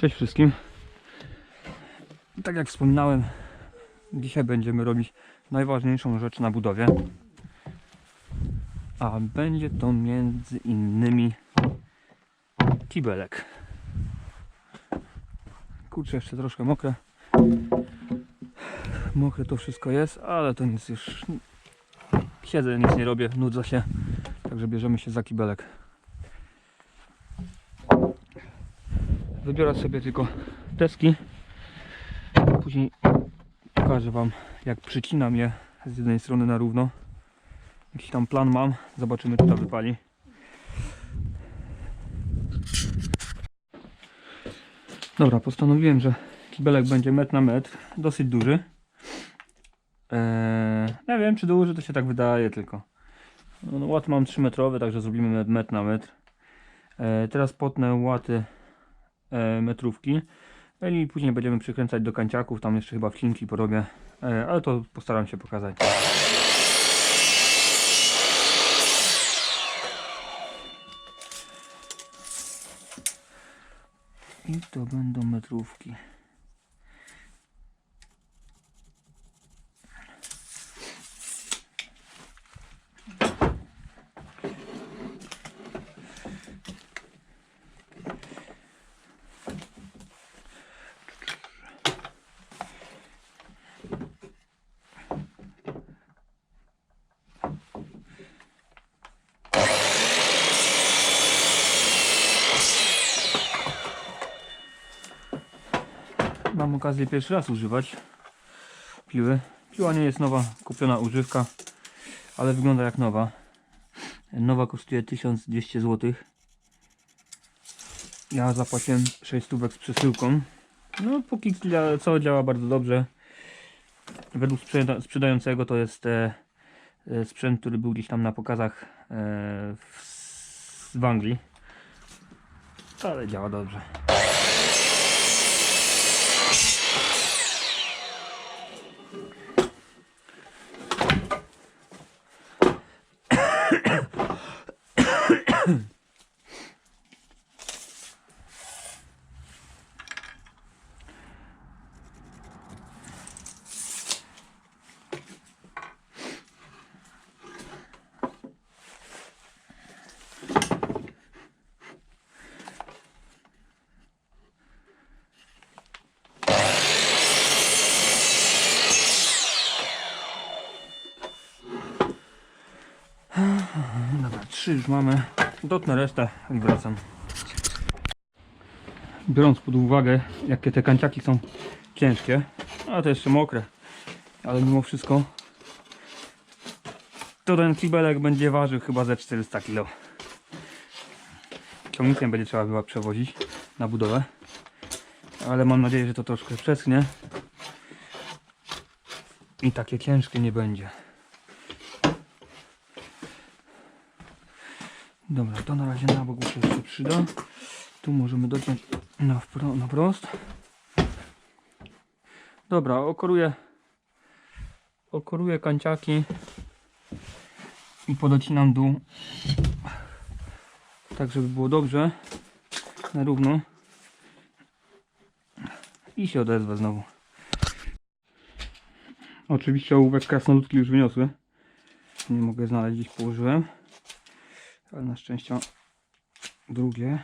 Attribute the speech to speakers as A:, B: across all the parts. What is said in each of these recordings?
A: Cześć wszystkim. Tak jak wspominałem, dzisiaj będziemy robić najważniejszą rzecz na budowie. A będzie to między innymi kibelek. Kurczę, jeszcze troszkę mokre. Mokre to wszystko jest, ale to nic już. Siedzę, nic nie robię, nudzę się. Także bierzemy się za kibelek. Wybiorę sobie tylko deski. Później pokażę Wam jak przycinam je z jednej strony na równo. Jakiś tam plan mam. Zobaczymy czy to wypali. Dobra, postanowiłem, że kibelek będzie metr na metr. Dosyć duży. Eee, nie wiem czy duży, to się tak wydaje tylko. No, mam 3 metrowe, także zrobimy metr na metr. Eee, teraz potnę łaty metrówki. No I później będziemy przykręcać do kanciaków, tam jeszcze chyba wcinki porobię, e, ale to postaram się pokazać. I to będą metrówki. Mam okazję pierwszy raz używać piły. Piła nie jest nowa, kupiona używka, ale wygląda jak nowa. Nowa kosztuje 1200 zł. Ja zapłaciłem 6 stówek z przesyłką. No póki co działa bardzo dobrze. Według sprzeda sprzedającego to jest e, e, sprzęt, który był gdzieś tam na pokazach e, w, w Anglii. Ale działa dobrze. Dobra, trzy już mamy. Dotnę resztę i wracam. Biorąc pod uwagę, jakie te kanciaki są ciężkie, a to jeszcze mokre, ale mimo wszystko, to ten kibelek będzie ważył chyba ze 400 kg. Ciągnikiem będzie trzeba chyba przewozić na budowę, ale mam nadzieję, że to troszkę przeschnie i takie ciężkie nie będzie. Dobra, to na razie na boku się jeszcze przyda. Tu możemy dociąć na, wpro, na prost. Dobra, okoruję okoruję kanciaki i podocinam dół tak żeby było dobrze na równo i się odezwę znowu oczywiście ołówek krasnoludki już wyniosły nie mogę znaleźć gdzieś położyłem ale na szczęście drugie.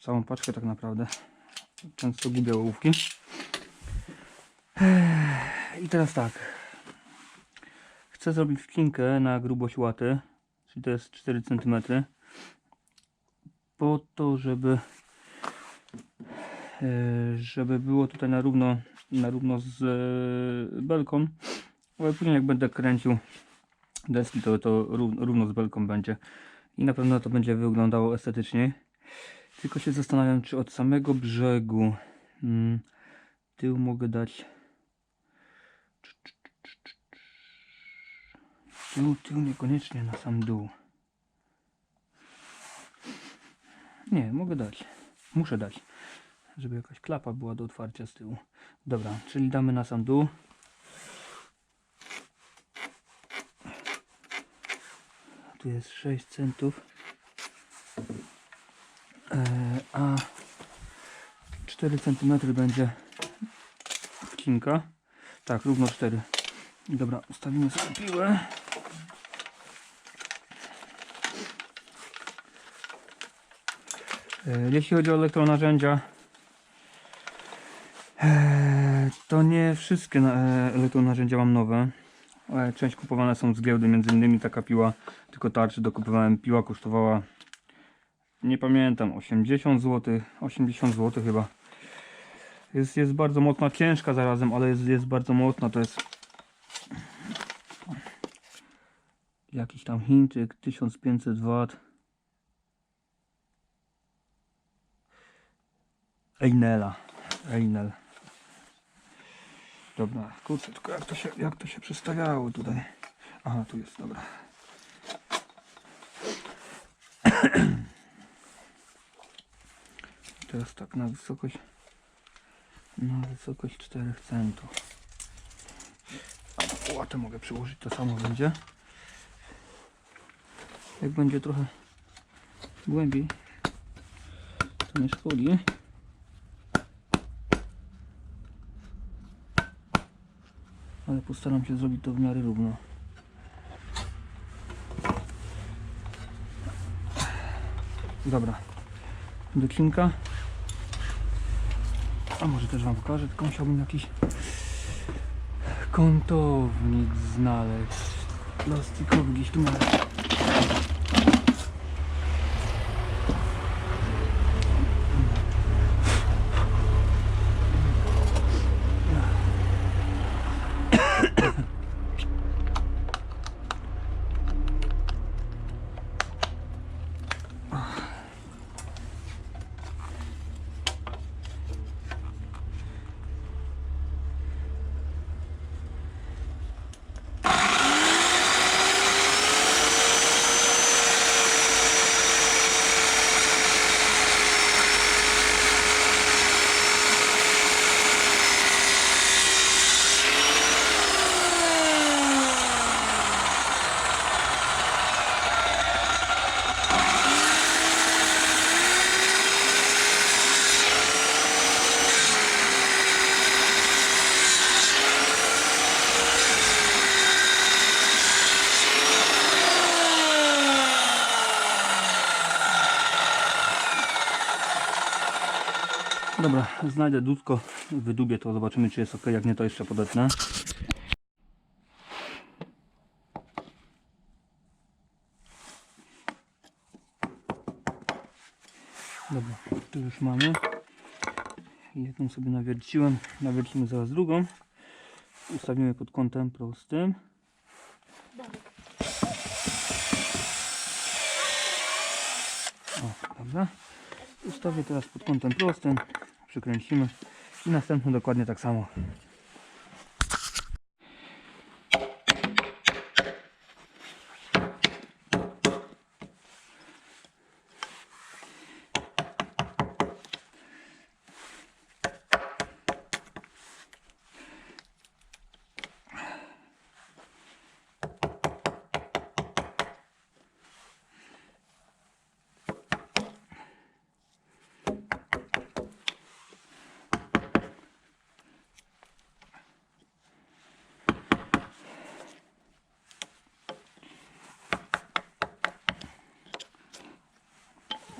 A: Całą paczkę tak naprawdę. Często gubię ołówki. I teraz tak. Chcę zrobić wcinkę na grubość łaty, czyli to jest 4 cm. Po to, żeby e, żeby było tutaj na równo, na równo z e, belką. Ale później jak będę kręcił deski, to, to rów- równo z belką będzie. I na pewno to będzie wyglądało estetycznie. Tylko się zastanawiam, czy od samego brzegu mm, tył mogę dać. Tył, tył niekoniecznie na sam dół. Nie, mogę dać. Muszę dać. Żeby jakaś klapa była do otwarcia z tyłu. Dobra, czyli damy na sam dół. Tu jest 6 centów. E, a 4 cm będzie wcinka. Tak, równo 4. Dobra, ustawimy sobie piłę. E, Jeśli chodzi o elektronarzędzia, e, to nie wszystkie na- elektronarzędzia mam nowe. E, Część kupowane są z giełdy, między innymi taka piła, tylko tarczy dokupowałem. Piła kosztowała, nie pamiętam, 80 zł, 80 zł chyba. Jest, jest bardzo mocna, ciężka zarazem, ale jest, jest bardzo mocna. To jest jakiś tam Chińczyk, 1500 W. Einela. Einel. Dobra, kurczę, tylko jak to się, jak to się przestawiało tutaj? Aha, tu jest, dobra. Teraz tak na wysokość na wysokość 4 centów. A łatę mogę przyłożyć, to samo będzie. Jak będzie trochę głębiej, to nie szkodzi. Ale postaram się zrobić to w miarę równo. Dobra, docinka. A może też Wam pokażę, tylko musiałbym jakiś kątownik znaleźć. Plastikowy gdzieś tu miałem. Dobra, znajdę dudko, wydubię to, zobaczymy czy jest ok, jak nie to jeszcze podetnę. Dobra, tu już mamy. Jedną sobie nawierciłem, nawiercimy zaraz drugą. Ustawimy pod kątem prostym. O, dobra. Ustawię teraz pod kątem prostym, przykręcimy i następny dokładnie tak samo.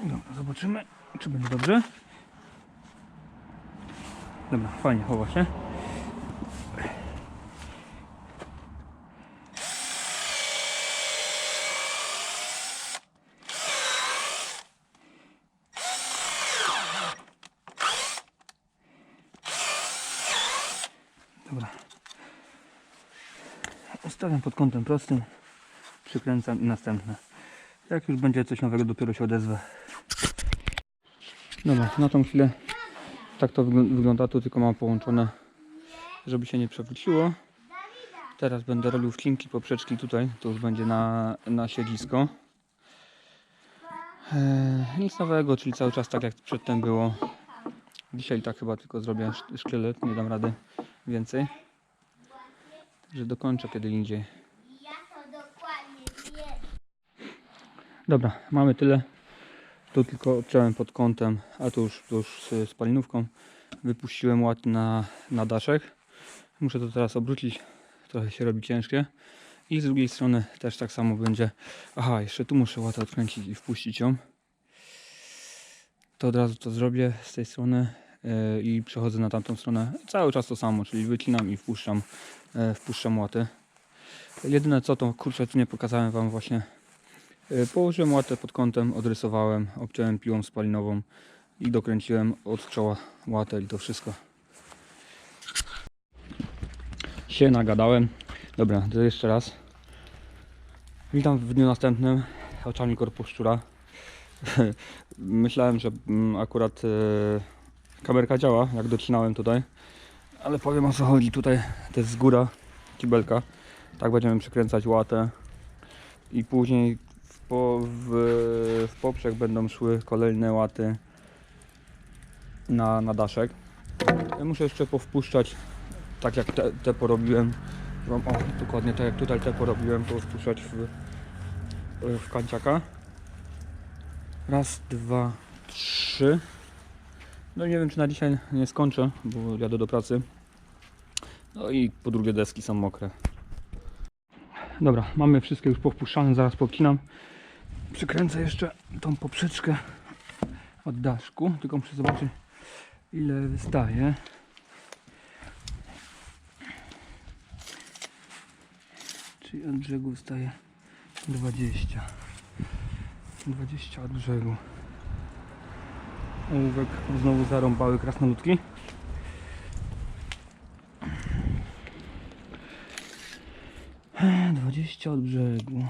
A: Dobra, zobaczymy, czy będzie dobrze. Dobra, fajnie, chowa się. Dobra. Ustawiam pod kątem prostym, przykręcam i następne. Jak już będzie coś nowego, dopiero się odezwę. Dobra, na tą chwilę tak to wygl- wygląda. Tu tylko mam połączone, żeby się nie przewróciło. Teraz będę robił wcinki, poprzeczki tutaj. To już będzie na, na siedzisko. Eee, nic nowego, czyli cały czas tak jak przedtem było. Dzisiaj tak chyba tylko zrobię sz- szkielet, nie dam rady więcej. Także dokończę kiedy indziej. Dobra, mamy tyle. Tu tylko odciąłem pod kątem, a tu już, tu już z spalinówką. Wypuściłem ład na, na daszek. Muszę to teraz obrócić, trochę się robi ciężkie. I z drugiej strony też tak samo będzie. Aha, jeszcze tu muszę łatę odkręcić i wpuścić ją. To od razu to zrobię z tej strony yy, i przechodzę na tamtą stronę. Cały czas to samo, czyli wycinam i wpuszczam, yy, wpuszczam łaty. Jedyne co to, kurczę, tu nie pokazałem Wam właśnie. Yy, Położyłem łatę pod kątem, odrysowałem, obciąłem piłą spalinową i dokręciłem od czoła łatę i to wszystko. Się nagadałem. Dobra, to jeszcze raz. Witam w dniu następnym. Oczami korpus szczura. Myślałem, że mm, akurat e, kamerka działa, jak docinałem tutaj. Ale powiem o co chodzi. Tutaj to jest z góra kibelka. Tak będziemy przykręcać łatę. I później po, w, w poprzek będą szły kolejne łaty na, na daszek. Muszę jeszcze powpuszczać, tak jak te, te porobiłem. O, dokładnie tak jak tutaj te porobiłem, to spuszczać w, w kanciaka. Raz, dwa, trzy. No nie wiem, czy na dzisiaj nie skończę, bo jadę do pracy. No i po drugie deski są mokre. Dobra, mamy wszystkie już powpuszczane, zaraz pokinam. Przykręcę jeszcze tą poprzeczkę od daszku, tylko muszę zobaczyć ile wystaje. Czyli od brzegu wystaje 20. 20 od brzegu. Ołówek znowu zarąbały krasnoludki. Dwadzieścia od brzegu.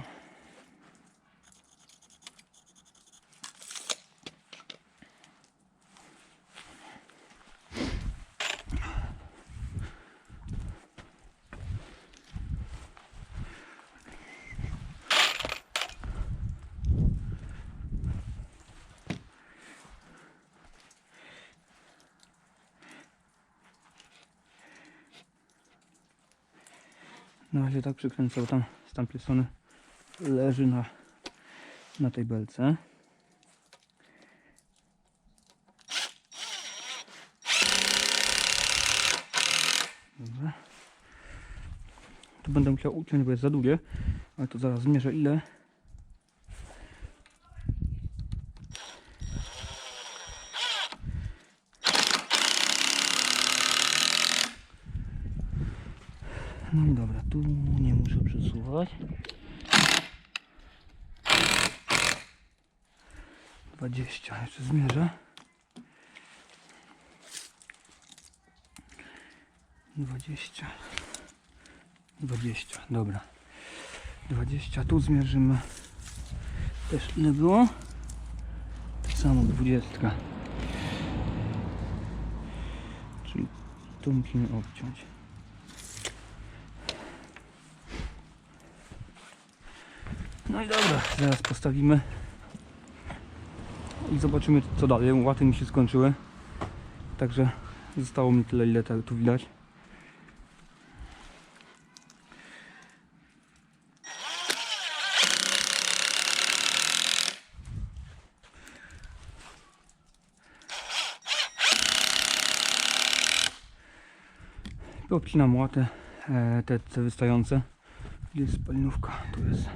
A: Na razie tak przykręcę, bo tam z tamtej strony leży na, na tej belce. Dobra. Tu będę musiał uciąć, bo jest za długie, ale to zaraz zmierzę ile. No i dobra, tu nie muszę przesuwać. 20, jeszcze zmierzę. 20. 20, dobra. 20, tu zmierzymy. Też ile było? Tak samo 20. Czyli tu musimy obciąć. No i dobra, zaraz postawimy i zobaczymy co dalej. Łaty mi się skończyły. Także zostało mi tyle ile tu widać. Obcinam łatę, e, te, te wystające. Gdzie jest spalinówka? Tu jest.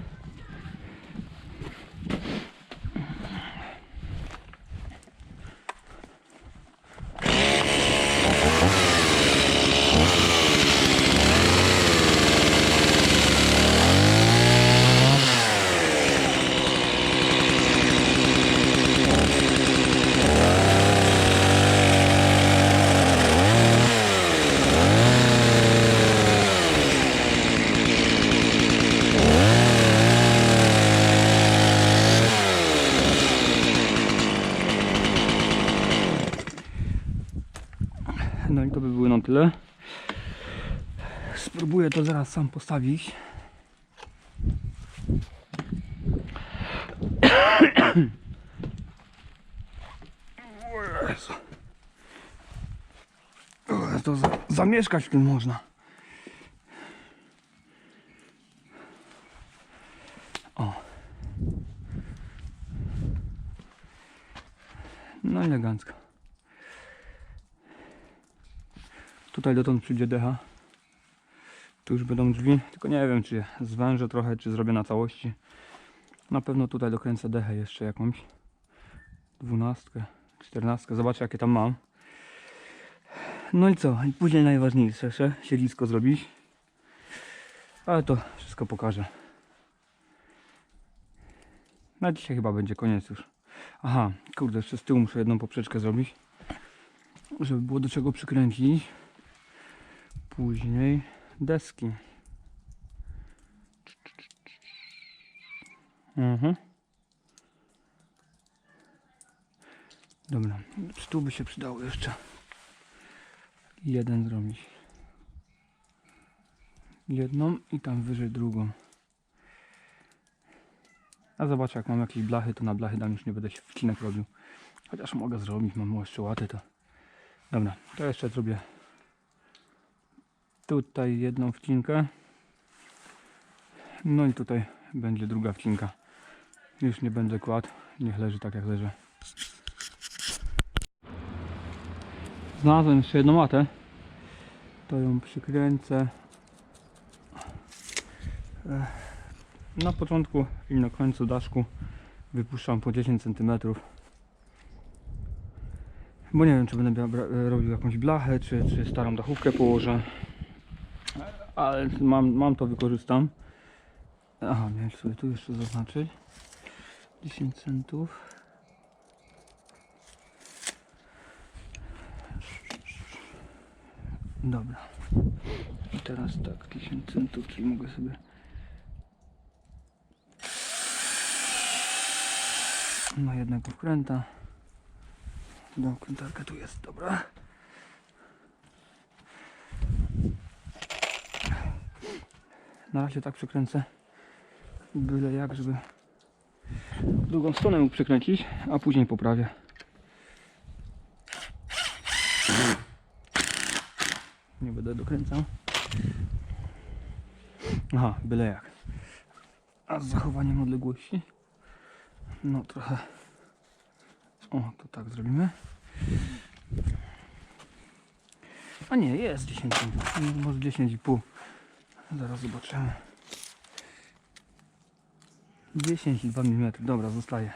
A: No i to by było na tyle. Spróbuję to zaraz sam postawić. To za, zamieszkać w tym można. O. No elegancko. Tutaj dotąd przyjdzie decha. Tu już będą drzwi, tylko nie wiem czy zwężę trochę, czy zrobię na całości. Na pewno tutaj dokręcę dechę jeszcze jakąś. Dwunastkę, czternastkę, zobaczę jakie tam mam. No i co? Później najważniejsze, jeszcze siedlisko zrobić. Ale to wszystko pokażę. Na dzisiaj chyba będzie koniec już. Aha, kurde, jeszcze z tyłu muszę jedną poprzeczkę zrobić. Żeby było do czego przykręcić. Później deski. Mhm. Dobra, tu by się przydało jeszcze jeden zrobić. Jedną i tam wyżej drugą. A zobaczę jak mam jakieś blachy, to na blachy tam już nie będę się wcinek robił. Chociaż mogę zrobić, mam jeszcze łaty to. Dobra, to jeszcze zrobię tutaj jedną wcinkę. No i tutaj będzie druga wcinka. Już nie będę kładł, niech leży tak jak leży. Znalazłem jeszcze jedną łatę. To ją przykręcę. Na początku i na końcu daszku wypuszczam po 10 cm. Bo nie wiem, czy będę robił jakąś blachę, czy, czy starą dachówkę położę. Ale mam, mam to wykorzystam. Aha, miałem sobie tu jeszcze zaznaczyć. 10 centów. Dobra. I teraz tak, 10 centów, czyli mogę sobie na jednego wkręta. Wkrętarka tu jest, dobra. Na razie tak przykręcę. Byle jak, żeby drugą stronę mógł przykręcić, a później poprawię. Nie będę dokręcał. Aha, byle jak. A z zachowaniem odległości? No trochę. O, to tak zrobimy. A nie, jest 10 centów. Może 10,5. Zaraz zobaczymy. 10,2 mm. Dobra, zostaje.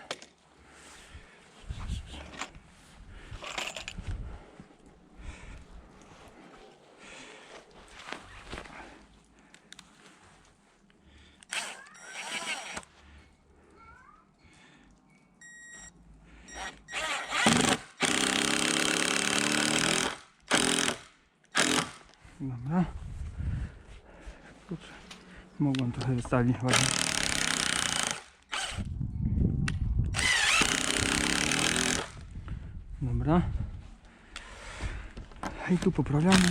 A: Dobra. Kurczę. Wystawić ładnie. Dobra. I tu poprawiamy.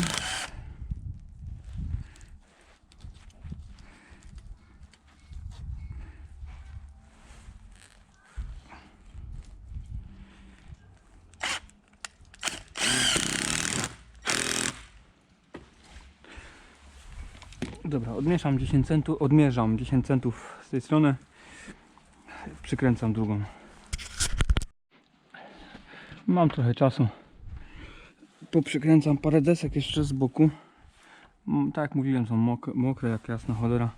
A: Dobra, odmieszam 10 centów, odmierzam 10 centów z tej strony. Przykręcam drugą. Mam trochę czasu. Poprzykręcam parę desek jeszcze z boku. Mm, Tak jak mówiłem, są mok mokre jak jasna cholera.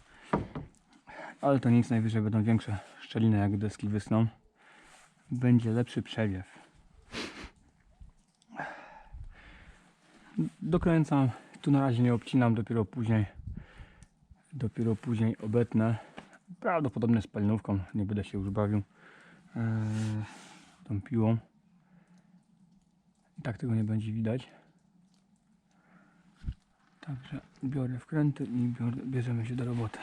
A: Ale to nic, najwyżej będą większe szczeliny jak deski wysną. Będzie lepszy przewiew. Dokręcam. Tu na razie nie obcinam, dopiero później dopiero później obetnę. Prawdopodobnie z palinówką, nie będę się już bawił eee, tą piłą. I tak tego nie będzie widać. Także biorę wkręty i biorę, bierzemy się do roboty.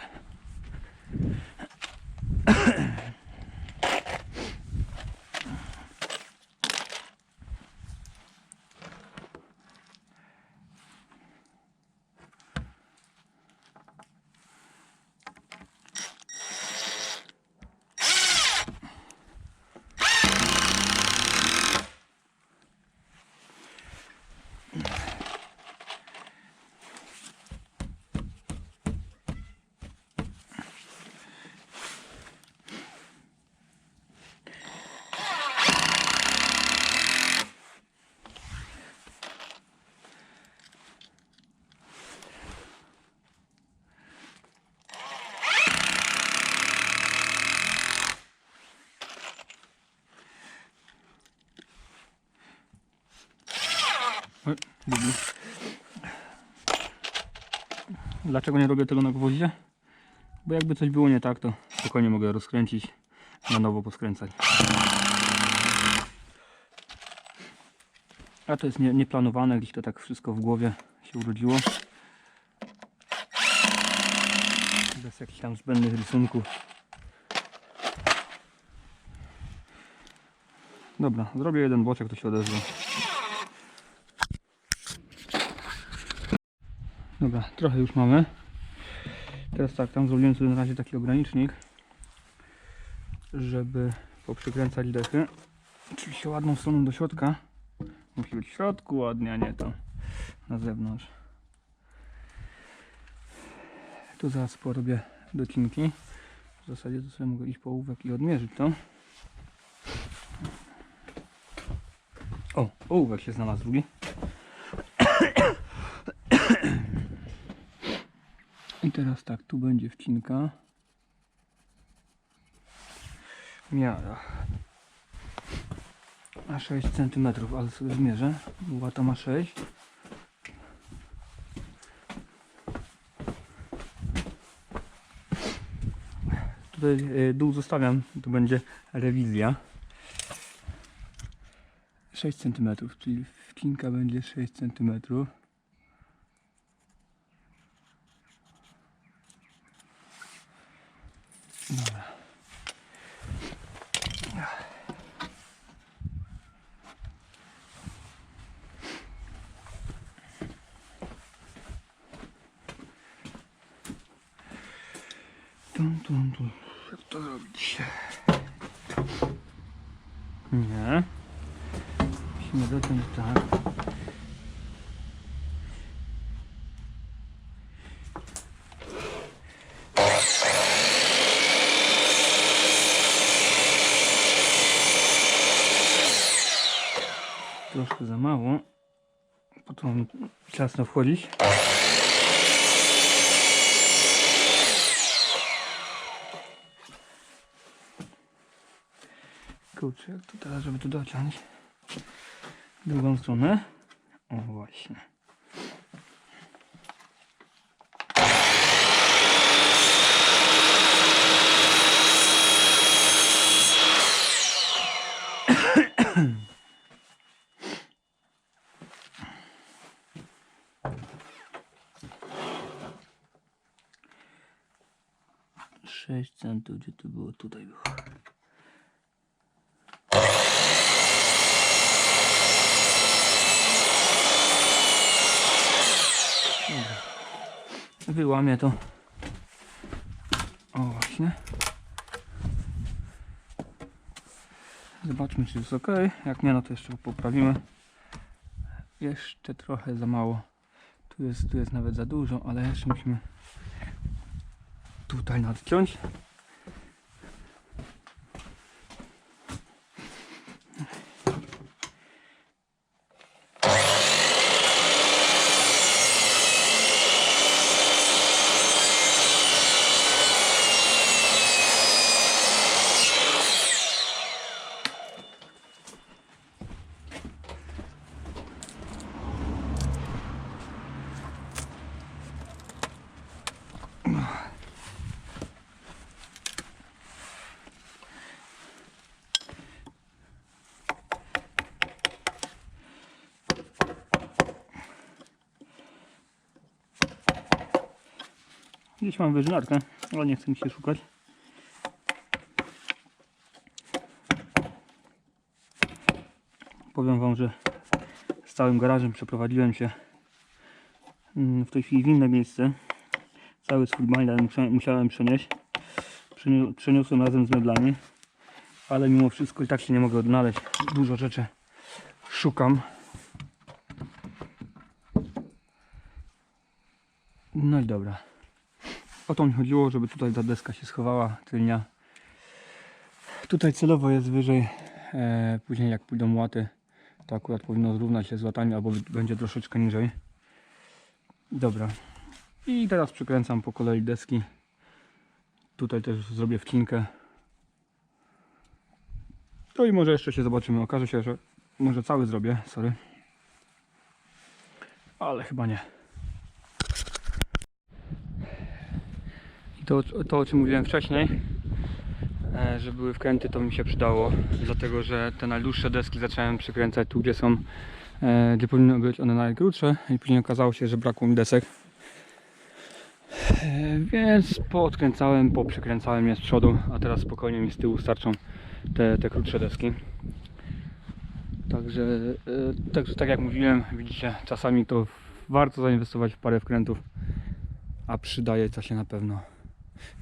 A: Oj, gubi. Dlaczego nie robię tego na gwoździe? Bo jakby coś było nie tak, to spokojnie mogę rozkręcić, na nowo poskręcać. A to jest nie, nieplanowane, gdzieś to tak wszystko w głowie się urodziło. Bez jakichś tam zbędnych rysunków. Dobra, zrobię jeden boczek, to się odezwie. Dobra, trochę już mamy. Teraz tak, tam zrobiłem sobie na razie taki ogranicznik, żeby poprzykręcać dechy. Oczywiście ładną stroną do środka. Musi być w środku ładnie, a nie to na zewnątrz. Tu zaraz porobię docinki. W zasadzie to sobie mogę iść po ołówek i odmierzyć to. O, ołówek się znalazł drugi. I teraz tak, tu będzie wcinka. Miara. A 6 cm, ale sobie zmierzę. Łata ma 6. Tutaj e, dół zostawiam, tu będzie rewizja. 6 cm, czyli wcinka będzie 6 cm. Tum, tum, tum. Jak to zrobić? Nie. Musimy zacząć tak. Troszkę za mało. Potem ciasno wchodzić. Kurczę, jak to teraz, żeby tu dociąć? Drugą stronę. O właśnie. Sześć centów, gdzie to było? Tutaj. Wyłamię to. O właśnie. Zobaczmy czy jest ok. Jak nie no to jeszcze poprawimy. Jeszcze trochę za mało. Tu jest, tu jest nawet za dużo, ale jeszcze musimy tutaj nadciąć. Gdzieś mam wyżynarkę, ale nie chcę mi się szukać. Powiem Wam, że z całym garażem przeprowadziłem się mm, w tej chwili w inne miejsce. Cały swój musia- musiałem przenieść. Przeni- Przeniosłem razem z meblami, ale mimo wszystko i tak się nie mogę odnaleźć. Dużo rzeczy szukam. No i dobra. O to mi chodziło, żeby tutaj ta deska się schowała, tylnia. Tutaj celowo jest wyżej. E, później jak pójdą łaty, to akurat powinno zrównać się z łatami, albo będzie troszeczkę niżej. Dobra. I teraz przykręcam po kolei deski. Tutaj też zrobię wcinkę. To i może jeszcze się zobaczymy. Okaże się, że może cały zrobię, sorry. ale chyba nie. I to, to o czym mówiłem wcześniej, e, że były wkręty, to mi się przydało, dlatego że te najdłuższe deski zacząłem przykręcać tu, gdzie są, e, gdzie powinny być one najkrótsze i później okazało się, że brakło mi desek. E, Więc poodkręcałem, poprzekręcałem je z przodu, a teraz spokojnie mi z tyłu starczą te, te krótsze deski. Także, także tak jak mówiłem, widzicie, czasami to warto zainwestować w parę wkrętów, a przydaje to się na pewno.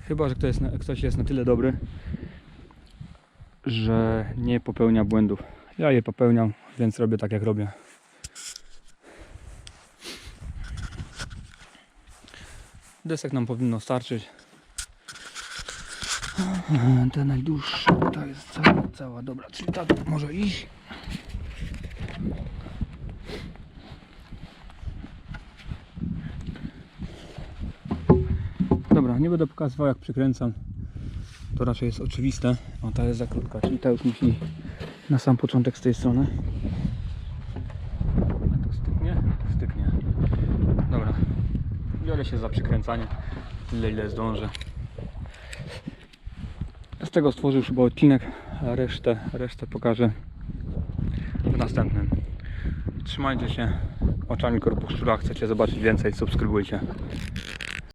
A: Chyba, że ktoś jest na, ktoś jest na tyle dobry, że nie popełnia błędów. Ja je popełniam, więc robię tak jak robię. Desek nam powinno starczyć. Ta najdłuższa, ta jest cała, cała dobra, czyli ta może iść. Nie będę pokazywał jak przykręcam. To raczej jest oczywiste. O, ta jest za krótka, czyli ta już musi na sam początek z tej strony. A to styknie? Styknie. Dobra. Biorę się za przykręcanie. Tyle ile zdążę. Z tego stworzę już chyba odcinek, a resztę, resztę pokażę w następnym. Trzymajcie się oczami korpu szczura. Chcecie zobaczyć więcej? Subskrybujcie.